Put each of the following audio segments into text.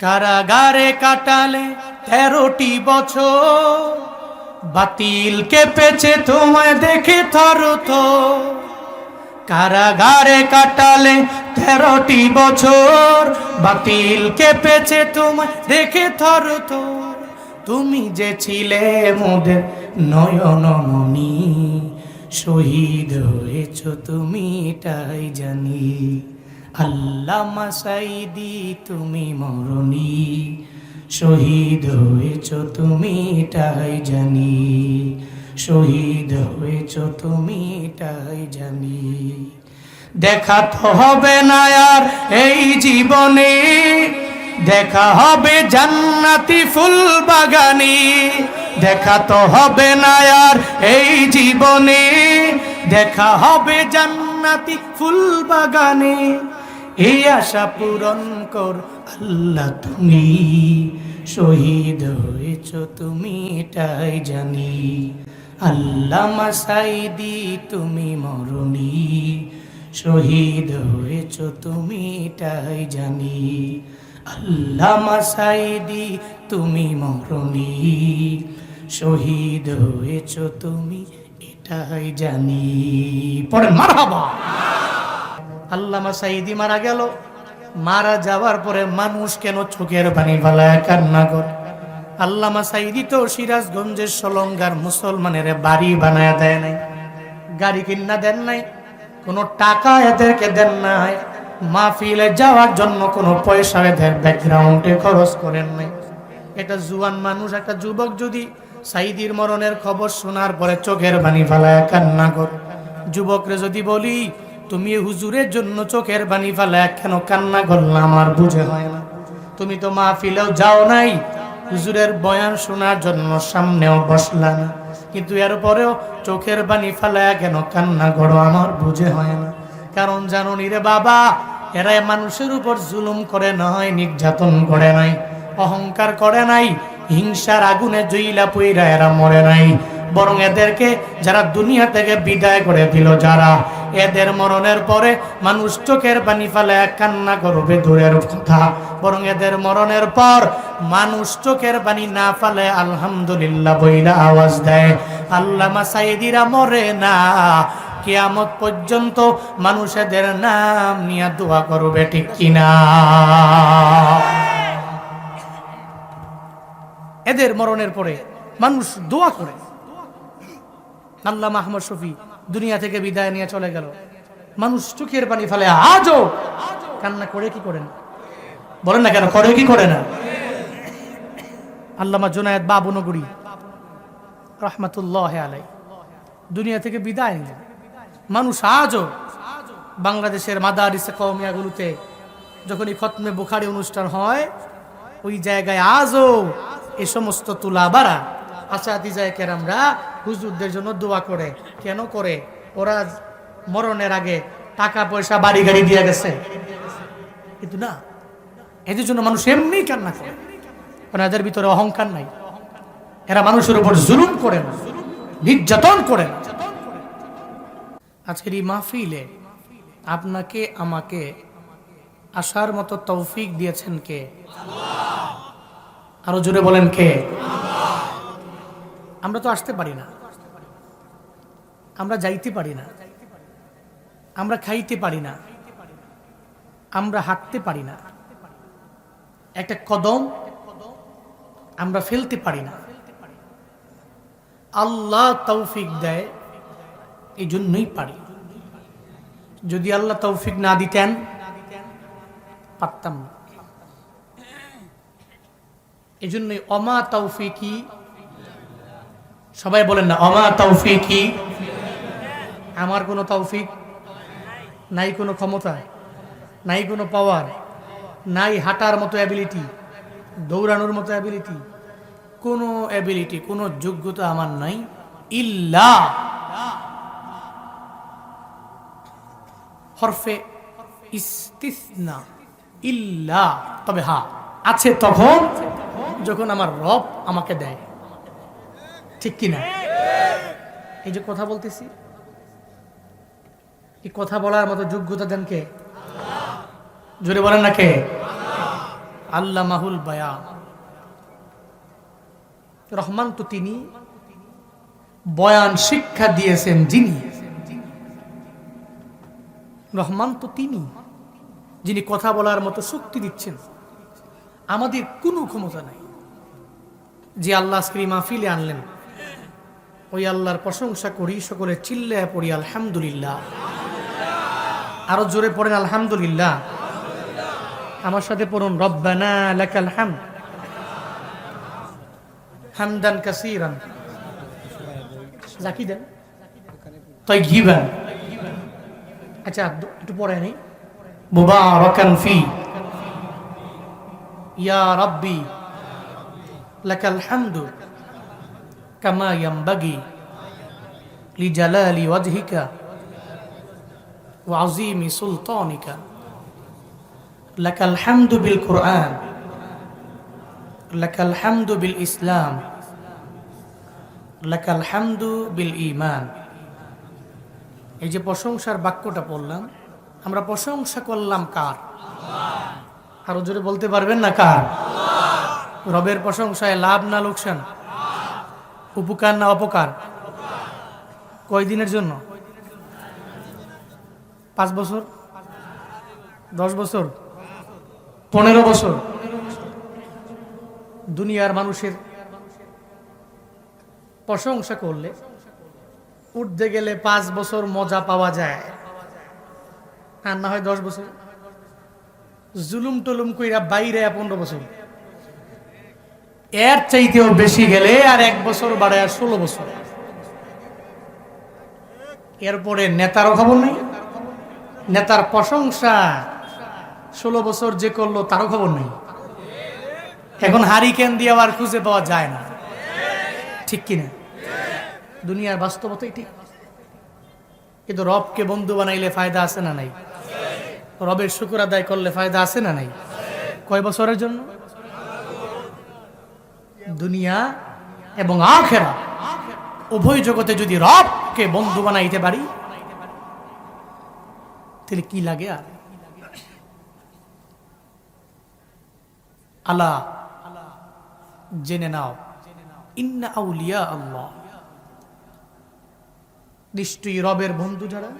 কারাগারে কাটালে তেরোটি বছর। বাতিল কেঁপেছে তোমায় দেখে থর তো। কারাগারে কাটালে তেরোটি বছর। বাতিল কেঁপেছে তোমায় দেখে থর তো। তুমি যে ছিলে মোদের নয়নমণি শহীদ হয়েছ তুমি এটাই জানি। আল্লাহ মাসাইদি তুমি মরণি। শহীদ হয়েছ তুমি, এটাই জানি। শহীদ হয়েছ তুমি, এটাই জানি। দেখা তো হবে না আর এই জীবনে। দেখা হবে জান্নাতি ফুল বাগানে দেখা তো হবে না আর এই জীবনে। দেখা হবে জান্নাতি ফুল বাগানে এই আশা পূরণ কর, আল্লাহ তুমি শহীদ হয়েছ, তুমি এটাই জানি। আল্লাহ মাসাইদি, তুমি মরণি, শহীদ হয়েছ, তুমি এটাই জানি। আল্লাহ মাসাইদি, তুমি মরণি, শহীদ হয়েছ, তুমি এটাই জানি। পরে মারহাবা। আল্লামা সাইদি মারা গেল। মারা যাওয়ার পরে মানুষ কেন চোখের পানি ফালায়? কান্না করে। আল্লামা সাইদি তো সিরাজগঞ্জের সলঙ্গার মুসলমানের বাড়ি বানায় দেয় নাই। গাড়ি কিনা দেন নাই। কোনো টাকা এদেরকে দেন নাই। মাহফিলে যাওয়ার জন্য কোনো পয়সা এদের ব্যাকগ্রাউন্ডে খরচ করেন নাই। এটা জুয়ান মানুষ, একটা যুবক যদি সাইদির মরণের খবর শোনার পরে চোখের বাণী ফালায় কান্না কর। যুবকরে যদি বলি তুমি হুজুরের জন্য চোখের বাণী ফালায় কেন কান্না করলাম আমার বুঝে হয় না। তুমি তো মাহফিলেও যাও নাই। হুজুরের বয়ান শোনার জন্য সামনেও বসলা না। কিন্তু এর পরেও চোখের বাণী ফালায় কেন কান্না করো? আমার বুঝে হয় না। কারণ জানো রে বাবা, এরা মানুষের উপর জুলুম করে নয় নির্যাতন করে নাই, অহংকার করে নাই, হিংসার আগুনে জইলা পুইরা এরা মরে নাই। বরং এদেরকে যারা দুনিয়া থেকে বিদায় করে দিল, যারা এদের মরণের পরে মানুষ চোখের পানি ফেলে কান্না করবে দূরের কথা, বরং এদের মরণের পর মানুষ চোখের পানি না ফেলে আলহামদুলিল্লাহ বইলা আওয়াজ দেয়। আল্লামা সাইদিরা মরে না, কিয়ামত পর্যন্ত মানুষেদের নাম নিয়ে দোয়া করবে, ঠিক কিনা? এদের মরণের পরে মানুষ দোয়া করে। আল্লাহ মাহমদ শফি দুনিয়া থেকে বিদায় নিয়ে চলে গেল। মানুষ চোখের পানি ফেলে, আজও? কান্না করে কি করে না বলেন না কেন, করে কি করে না? আল্লামা জোনায়েদ বাবুনগরী রহমাতুল্লাহ আলাই দুনিয়া থেকে বিদায় নিলেন। মানুষ আজও বাংলাদেশের মাদারিসে কৌমিয়াগুলোতে যখন এই খতমে বুখারি অনুষ্ঠান হয়, ওই জায়গায় আজও এ সমস্ত তুলা তুলাবারা আসাদিজায় কেরামরা হুজুরদের জন্য দোয়া করে। কেন করে? ওরা মরণের আগে টাকা পয়সা, বাড়ি গাড়ি দিয়ে গেছে। কিন্তু না, এদের জন্য মানুষ এমনি কান্না করে। এদের ভিতরে অহংকার নাই। এরা মানুষের উপর জুলুম করে না, নির্যাতন করে আজকের এই মাহফিলে আপনাকে, আমাকে আসার মতো তৌফিক দিয়েছেন কে? আরও জোরে বলেন কে? আমরা তো আসতে পারি না। আমরা যাইতে পারি না। আমরা খাইতে পারি না। আমরা হাঁটতে পারি না। একটা কদম আমরা ফেলতে পারি না। আল্লাহ তৌফিক দেয় এই জন্যই পারি। যদি আল্লাহ তৌফিক না দিতেন, পারতাম না। এই জন্যই অমা তৌফিকি সবাই বলেন না, অমা তৌফিকি। আমার কোনো তৌফিক নাই কোনো ক্ষমতা, নাই কোনো পাওয়ার নাই হাঁটার মতো অ্যাবিলিটি দৌড়ানোর মতো অ্যাবিলিটি কোনো অ্যাবিলিটি কোনো যোগ্যতা আমার নাই, ইল্লা হরফে ইস্তিসনা, ইল্লা, তবে হা আছে তখন যখন আমার রব আমাকে দেয়। ঠিক কি না এই যে কথা বলতেছি, এই কথা বলার মতো যোগ্যতা দেন কে? জোরে বলেন না কে? আল্লাহ মাহুল বায়া রহমান তো তিনি বয়ান শিক্ষা দিয়েছেন যিনি। রহমান তো তিনি যিনি কথা বলার মতো শক্তি দিচ্ছেন। আমাদের কোনো ক্ষমতা নাই যে আল্লাহ আজকে মাহফিলে আনলেন। ওই আল্লাহর প্রশংসা করি, সকলে চিল্লে পড়ি, আলহামদুলিল্লাহ। আরও জোরে পড়েন, আলহামদুলিল্লাহ। আমার সাথে পড়ুন, রব্বানা লাকাল হাম হামদান কাসীরান। জাকি দেন। তাইয়িবান আচ্ছা দু- একটু পড়ে নেই। মুবারাকান ফি। ইয়া রাব্বি লাকাল হামদু। কামা ইয়ামবাগি লিজালালি ওয়াজহিকা ওয়া আযীমি সুলতানিকা লাকাল হামদু বিল কুরআন লাকাল হামদু বিল ইসলাম লাকাল হামদু বিল ঈমান এই যে প্রশংসার বাক্যটা পড়লাম, আমরা প্রশংসা করলাম কার? আরও জোরে বলতে পারবেন না কার? রবের প্রশংসায় লাভ না লোকসান? উপকার না অপকার? কয়দিনের জন্য? পাঁচ বছর? দশ বছর? পনেরো বছর? দুনিয়ার মানুষের প্রশংসা করলে উঠতে গেলে পাঁচ বছর মজা পাওয়া যায়। আর না হয় দশ বছর? জুলুম টুলুম কইরা বাইরে পনেরো বছর। এর চাইতেও বেশি গেলে আর এক বছর বাড়ায় আর ষোলো বছর। এরপরে নেতারও খবর নেই। নেতার প্রশংসা ষোলো বছর যে করল তারও খবর নেই। এখন হারিকেন দিয়ে আবার খুঁজে পাওয়া যায় না। ঠিক কিনা? দুনিয়ার বাস্তবতাই ঠিক কিন্তু রবকে বন্ধু বানাইলে ফায়দা আছে না নাই? রবের শুকুর আদায় করলে ফায়দা আছে না নাই? কয় বছরের জন্য? দুনিয়া এবং আখেরা। উভয় জগতে যদি রবকে বন্ধু বানাইতে পারি, তাহলে কি লাগে আর? আল্লাহ জেনে নাও, ইন্না আউলিয়া আল্লাহ। নিশ্চয়ই রবের বন্ধু যারা।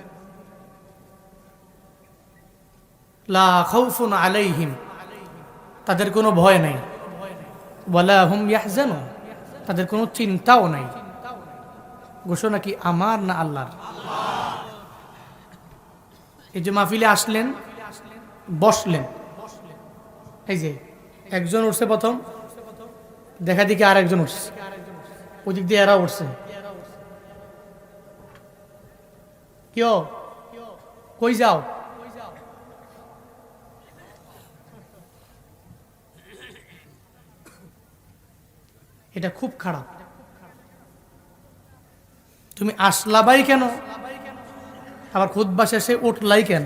লা খাউফুন আলাইহিম, তাদের কোনো ভয় নাই। ওয়ালা ইয়াহজানু। তাদের কোনো চিন্তাও নাই। ঘোষণা কি আমার না আল্লাহর? এই যে মাহফিলে আসলেন, বসলেন। এই যে একজন উঠছে প্রথম, দেখা দিকে আর একজন উঠছে। ওই দিক দিয়ে এরা উঠছে। কেউ কই যাও? এটা খুব খারাপ। তুমি আসলাবাই কেন? আবার খুদ্া শেষে উঠলাই কেন?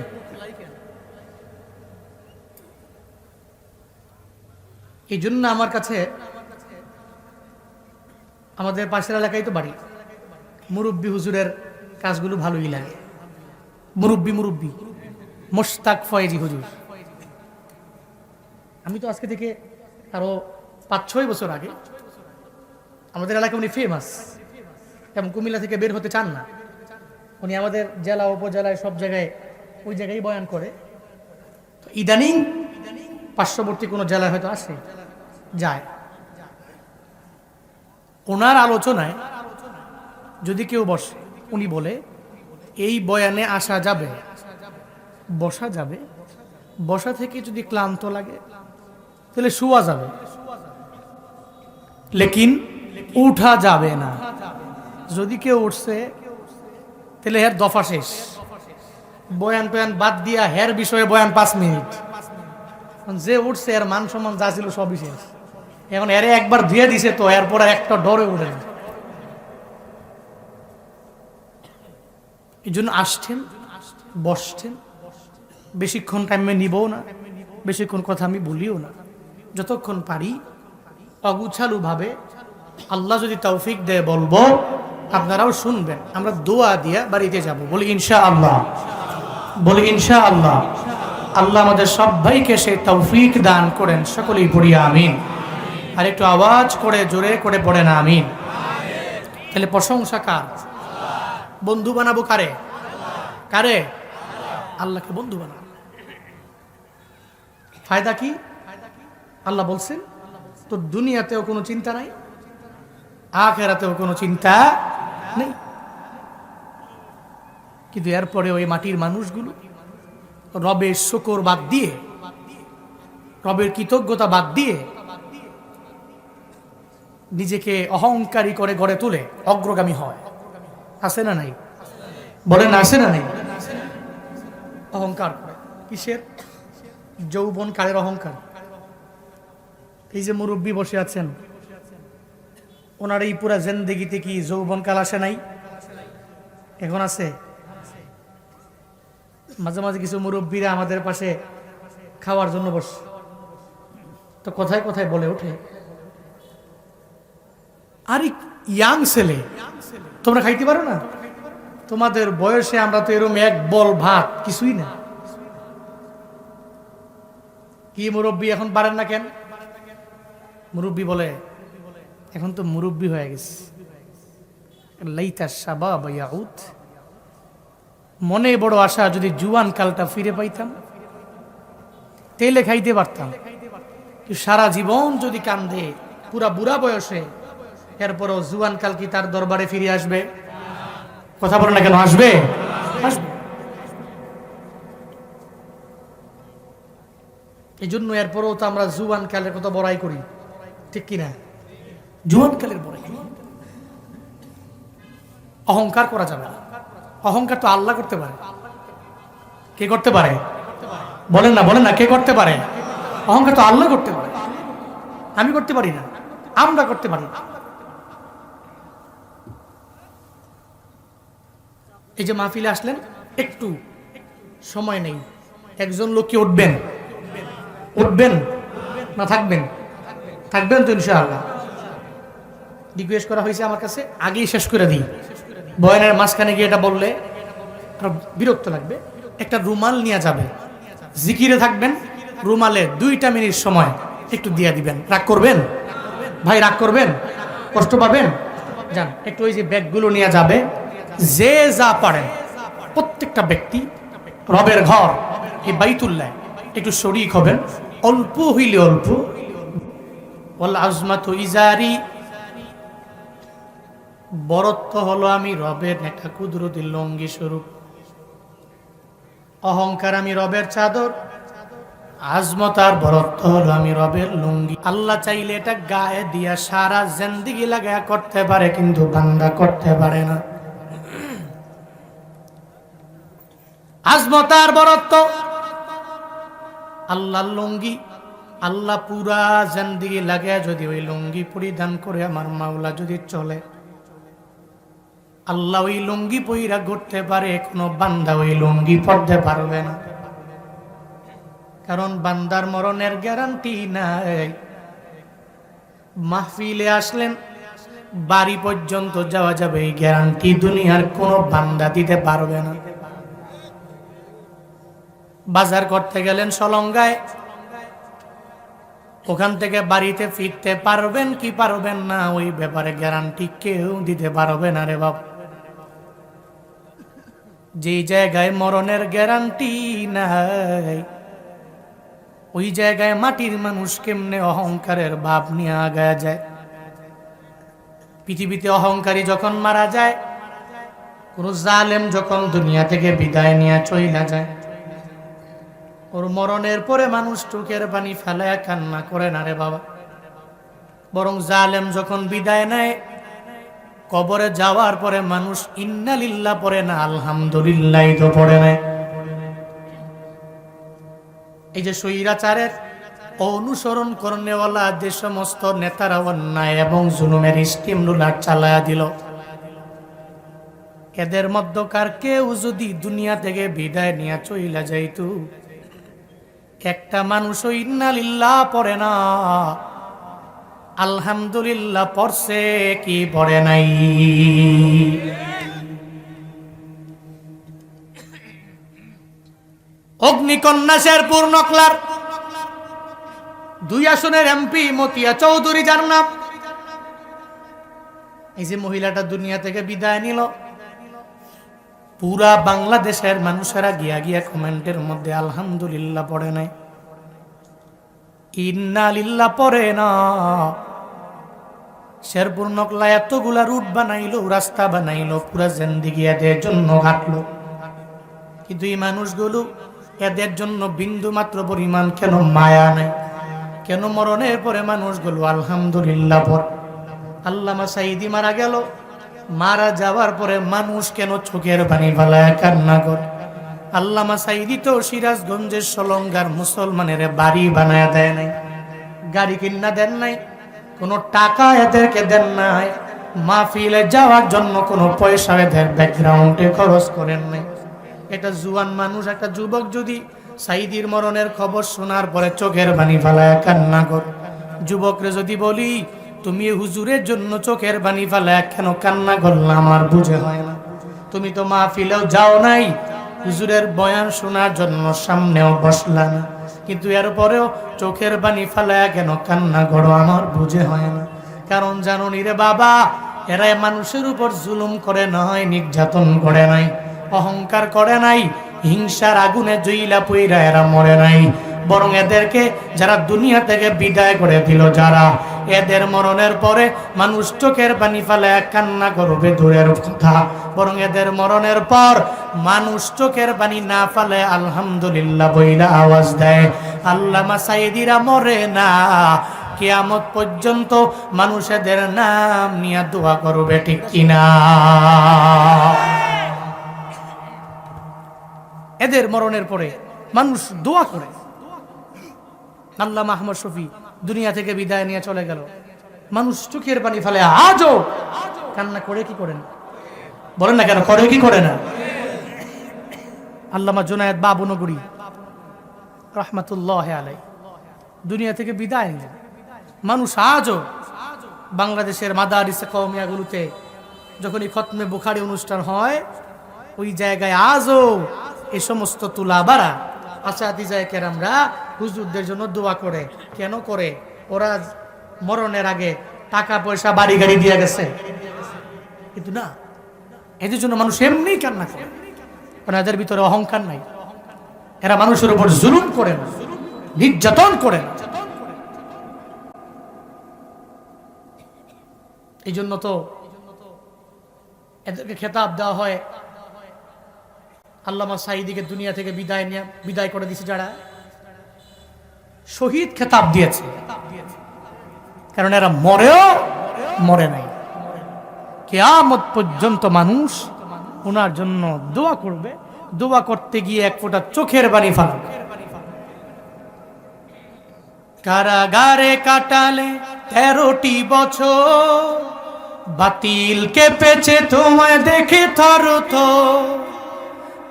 এই জন্য আমার কাছে আমাদের পাশের এলাকায় তো বাড়ি। মুরব্বী হুজুরের কাজগুলো ভালোই লাগে। মুরব্বী মুরব্বী। মোস্তাক ফয়েজি হুজুর। আমি তো আজকে থেকে আরও পাঁচ ছয় বছর আগে আমাদের এলাকায় উনি ফেমাস এবং কুমিল্লা থেকে বের হতে চান না। উনি আমাদের জেলা, উপজেলায় সব জায়গায়, ওই জায়গায় বয়ান করে। তো ইদানিং পার্শ্ববর্তী কোনো জেলায় হয়তো আসে, যায়। ওনার আলোচনায় যদি কেউ বসে, উনি বলে, এই বয়ানে আসা যাবে, বসা যাবে, বসা থেকে যদি ক্লান্ত লাগে, তাহলে শুয়া যাবে। লেকিন উঠা যাবে না। যদি কেউ উঠছে, তাহলে হের দফা শেষ। বয়ান টয়ান বাদ দিয়া হের বিষয়ে বয়ান পাঁচ মিনিট। যে উঠছে, এর মান সম্মান যা ছিল সবই শেষ। এখন এরে একবার ধুয়ে দিছে তো, এরপর একটা ডরে উঠে না। এই জন্য আসছেন, বসছেন। বেশিক্ষণ টাইমে নিবও না, বেশিক্ষণ কথা আমি বলিও না। যতক্ষণ পারি অগুছালু ভাবে আল্লাহ যদি তৌফিক দেয় বলব, আপনারাও শুনবেন। আমরা দোয়া দিয়া বাড়িতে যাব। বলি ইনশা আল্লাহ বলি ইনশা আল্লাহ আল্লাহ আমাদের সবাইকে সে তৌফিক দান করেন। সকলেই পড়িয়া আমিন। আর একটু আওয়াজ করে, জোরে করে পড়েন আমিন। তাহলে প্রশংসা কার? বন্ধু বানাবো কারে? কারে? আল্লাহকে বন্ধু বানাবো। ফায়দা কি? আল্লাহ বলছেন, তোর দুনিয়াতেও কোনো চিন্তা নাই? আখেরাতেও কোনো চিন্তা নেই। কিন্তু এরপরে ওই মাটির মানুষগুলো রবের শকর বাদ দিয়ে, রবের কৃতজ্ঞতা বাদ দিয়ে নিজেকে অহংকারী করে গড়ে তুলে অগ্রগামী হয়। আছে না নাই? বলেন আছে না নাই? অহংকার করে। কিসের? যৌবন কালের অহংকার। এই যে মুরব্বী বসে আছেন ওনার এই পুরা জেন্দেগিতে কি যৌবন কাল আসে নাই? এখন আছে? মাঝে মাঝে কিছু মুরব্বীরা আমাদের পাশে খাওয়ার জন্য বস। তো কোথায় কোথায় বলে ওঠে। আরে ইয়াং ছেলে, তোমরা খাইতে পারো না? তোমাদের বয়সে আমরা তো এরকম এক বল ভাত, কিছুই না। কি মুরব্বী এখন পারেন না কেন? মুরব্বী বলে এখন তো মুরব্বী হয়ে গেছে। লাইতা সাবাব ইয়াউদ মনে বড় আশা যদি জুয়ান কালটা ফিরে পাইতাম, তেলে খাইতে পারতাম। সারা জীবন যদি কান্দে, পুরা বুড়া বয়সে, এরপরও জুয়ান কাল কি তার দরবারে ফিরে আসবে? কথা বলে না কেন, আসবে? এই জন্য এরপরও তো আমরা জুয়ান কালের কত বড়াই করি। ঠিক কিনা? জুয়ান কালের বড়াই অহংকার করা যাবে না। অহংকার তো আল্লাহ করতে পারে। কে করতে পারে? বলেন না বলেন না, কে করতে পারে? অহংকার তো আল্লাহ করতে পারে। আমি করতে পারি না, আমরা করতে পারি না। এই যে মাহফিলে আসলেন, একটু সময় নেই। একজন লোক কি উঠবেন? উঠবেন? না থাকবেন? থাকবেন তো ইনশাআল্লাহ। রিকোয়েস্ট করা হয়েছে আমার কাছে, আগেই শেষ করে দিই। বয়নের মাঝখানে গিয়ে এটা বললে বিরক্ত লাগবে। একটা রুমাল নিয়ে যাবে। জিকিরে থাকবেন, রুমালে দুইটা মিনিট সময় একটু দিয়ে দিবেন। রাগ করবেন? ভাই, রাগ করবেন? কষ্ট পাবেন? যান, একটু ওই যে ব্যাগগুলো নিয়ে যাবে। যে যা পারেন প্রত্যেকটা ব্যক্তি, রবের ঘর, এই বাইতুল্লাহ, একটু শরিক হবেন। অল্প হইলে অল্প। বল আজমাত ইজারি বরত্ব হলো আমি রবের একটা কুদরতি লঙ্গি স্বরূপ। অহংকার আমি রবের চাদর, আজমত আর বরত্ব হলো আমি রবের লুঙ্গি। আল্লাহ চাইলে এটা গায়ে দিয়া সারা জেন্দিগি লাগায় করতে পারে, কিন্তু বান্দা করতে পারে না। আজমত আর বরত্ব আল্লাহ লুঙ্গি। আল্লাহ পুরা জেন্দিগি লাগে যদি ওই লুঙ্গি পরিধান করে, আমার মাওলা যদি চলে আল্লাহ ওই লুঙ্গি পইরা ঘুরতে পারে, কোনো বান্দা ওই লুঙ্গি পড়তে পারবে না। কারণ বান্দার মরণের গ্যারান্টি নাই। মাহফিলে আসলেন, বাড়ি পর্যন্ত যাওয়া যাবে, এই গ্যারান্টি দুনিয়ার কোনো বান্দা দিতে পারবে না। বাজার করতে গেলেন সলঙ্গায়। ওখান থেকে বাড়িতে ফিরতে পারবেন কি পারবেন না, ওই ব্যাপারে গ্যারান্টি কেউ দিতে পারবে না রে বাপ। যে জায়গায় মরণের গ্যারান্টি নাই, ওই জায়গায় মাটির মানুষ কেমনে অহংকারের ভাব নিয়ে আগায় যায়? পৃথিবীতে অহংকারী যখন মারা যায়, কোন জালেম যখন দুনিয়া থেকে বিদায় নিয়ে চইলা যায়, ওর মরণের পরে মানুষ টুকের পানি ফেলায় কান্না করে না রে বাবা। বরং জালেম যখন বিদায় নেয় কবরে যাওয়ার পরে মানুষ ইন্নালিল্লা পড়ে না আলহামদুলিল্লাহ তো পড়ে নেয় এই যে স্বৈরাচারের অনুসরণ করণেওয়ালা যে সমস্ত নেতারা অন্যায় এবং জুলুমের স্টিম রুলার চালায়া দিল, এদের মধ্যকার কেউ যদি দুনিয়া থেকে বিদায় নিয়ে চইলা যাইত, একটা মানুষও ইন্নালিল্লাহ পড়ে না। আলহামদুলিল্লাহ পড়ছে কি পড়ে নাই? অগ্নিকন্যা শেরপুর নকলার দুই আসনের এমপি মতিয়া চৌধুরী, যার নাম। এই যে মহিলাটা দুনিয়া থেকে বিদায় নিল, পুরা বাংলাদেশের মানুষেরা গিয়া গিয়া কমেন্টের মধ্যে আলহামদুলিল্লাহ পড়ে নাই। ইন্নালিল্লাহ পড়ে না। শেরপুর নকলা এতগুলা রুট বানাইলো, রাস্তা বানাইলো, পুরা জেন্দিগি এদের জন্য হাঁটলো কিন্তু এই মানুষগুলো এদের জন্য বিন্দু মাত্র পরিমাণ কেন মায়া নেই? কেন মরণের পরে মানুষগুলো আলহামদুলিল্লাহ পর? আল্লামা সাইদি মারা গেল, মারা যাওয়ার পরে মানুষ কেন চোখের পানি ফালায় কান্না করে? আল্লামা সাইদি তো সিরাজগঞ্জের সলঙ্গার মুসলমানের বাড়ি বানায় দেয় নাই, গাড়ি কিনা দেন নাই, কোনো টাকা এদেরকে দেন নাই, মাহফিলে যাওয়ার জন্য কোনো পয়সা এদের ব্যাকগ্রাউন্ডে খরচ করেন নাই। এটা জুয়ান মানুষ, একটা যুবক যদি সাইদির মরণের খবর শোনার পরে চোখের বাণী ফালায় কান্না কর। যুবকরে যদি বলি, তুমি হুজুরের জন্য চোখের বাণী ফালায় কেন কান্না করলে? আমার বুঝে হয় না। তুমি তো মাহফিলেও যাও নাই হুজুরের বয়ান শোনার জন্য সামনেও বসলা না কিন্তু এর পরেও চোখের বাণী ফালায় কেন কান্না করো, আমার বুঝে হয় না। কারণ জানো নি বাবা এরা মানুষের উপর জুলুম করে নয় নির্যাতন করে নাই, অহংকার করে নাই, হিংসার আগুনে জইলা পুইরা এরা মরে নাই। বরং এদেরকে যারা দুনিয়া থেকে বিদায় করে দিল, যারা এদের মরণের পরে মানুষ চোখের পানি ফেলে কান্না করবে দূরের কথা, বরং এদের মরণের পর মানুষ চোখের পানি না ফেলে আলহামদুলিল্লাহ বইলা আওয়াজ দেয়। আল্লামা সাইদিরা মরে না, কিয়ামত পর্যন্ত মানুষেদের নাম নিয়ে দোয়া করবে, ঠিক কিনা? এদের মরণের পরে মানুষ দোয়া করে। আল্লাহ মাহমদ শফি দুনিয়া থেকে বিদায় নিয়ে চলে গেল। মানুষ চোখের পানি ফেলে, আজও? কান্না করে কি করে না বলেন না কেন, করে কি করে না? আল্লামা জুনায়দ বাবু নগরী, রহমাতুল্লাহ আলাই দুনিয়া থেকে বিদায় নিলেন। মানুষ আজও বাংলাদেশের মাদারিসে কৌমিয়াগুলোতে যখন এই খতমে বুখারি অনুষ্ঠান হয়, ওই জায়গায় আজও এ সমস্ত তুলা বাড়া আচ্ছা তুলাবারা, আসাদিজায় কেরামরা হুজুরদের জন্য দোয়া করে। কেন করে? ওরা মরণের আগে টাকা পয়সা, বাড়ি গাড়ি দিয়ে গেছে। কিন্তু না, এদের জন্য মানুষ এমনি কান্না করে। কারণ এদের ভিতরে অহংকার নাই। এরা মানুষের উপর জুলুম করে না, নির্যাতন করে এই জন্য তো এদেরকে খেতাব দেওয়া হয়। আল্লামা সাইদিকে দুনিয়া থেকে বিদায় নিয়ে বিদায় করে দিছে যারা। শহীদ খেতাব দিয়েছে। কারণ এরা মরেও মরে নাই। কেয়ামত পর্যন্ত মানুষ ওনার জন্য দোয়া করবে। দোয়া করতে গিয়ে এক ফোঁটা চোখের বাড়ি ফালাবে। কারাগারে কাটালে তেরোটি বছর। বাতিল কেঁপেছে তোমায় দেখে থর তো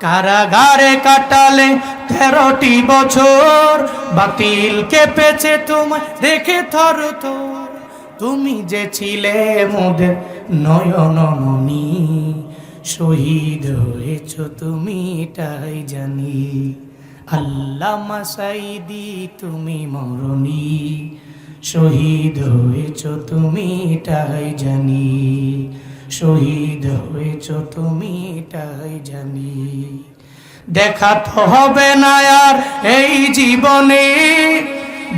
কারাগারে কাটালে তেরোটি বছর। বাতিল কেঁপেছে তোমায়, দেখে থর তো। তুমি যে ছিলে মোদের নয়নমণি শহীদ হয়েছ তুমি এটাই জানি। আল্লাহ মাসাইদি তুমি মরণি, শহীদ হয়েছ তুমি এটাই জানি। শহীদ হয়েছ তুমি তাই জানি। দেখা তো হবে না আর এই জীবনে,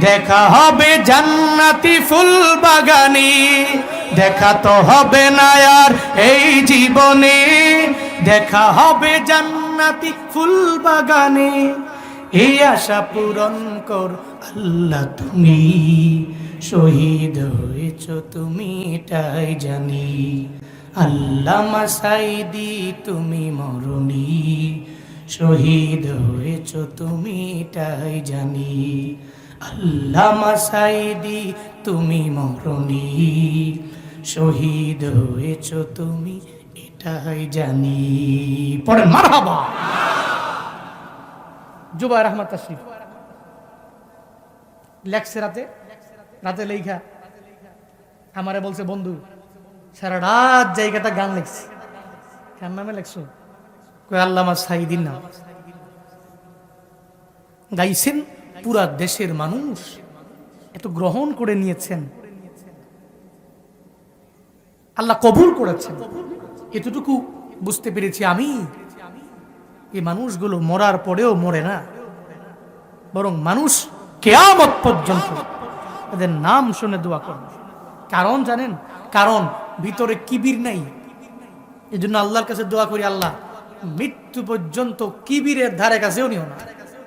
দেখা হবে জান্নাতি ফুল বাগানে দেখা তো হবে না আর এই জীবনে, দেখা হবে জান্নাতি ফুল বাগানে এই আশা পূরণ কর আল্লাহ তুমি, শহীদ হয়েছ তুমি এটাই জানি। আল্লাহ মাসাইদি তুমি মরণি। শহীদ হয়েছ তুমি এটাই জানি। আল্লাহ মাসাইদি তুমি মরণি। শহীদ হয়েছ তুমি, এটাই জানি। পরে মারহাবা। জুবাই রহমত তশরিফ। লেখছে রাতে রাতে লেখা আমারে বলছে, বন্ধু সারা রাত জায়গাটা গান লিখছি। কার নামে লেখছো? কই আল্লামা সাইদিন নাম। গাইছেন পুরা দেশের মানুষ। এত গ্রহণ করে নিয়েছেন। আল্লাহ কবুল করেছেন। এতটুকু বুঝতে পেরেছি আমি। এই মানুষগুলো মরার পরেও মরে না। বরং মানুষ কেয়ামত পর্যন্ত। এদের নাম শুনে দোয়া করবে কারণ জানেন? কারণ ভিতরে কিবির নাই। এজন্য জন্য আল্লাহর কাছে দোয়া করি, আল্লাহ, মৃত্যু পর্যন্ত কিবিরের ধারে কাছেও নিও না।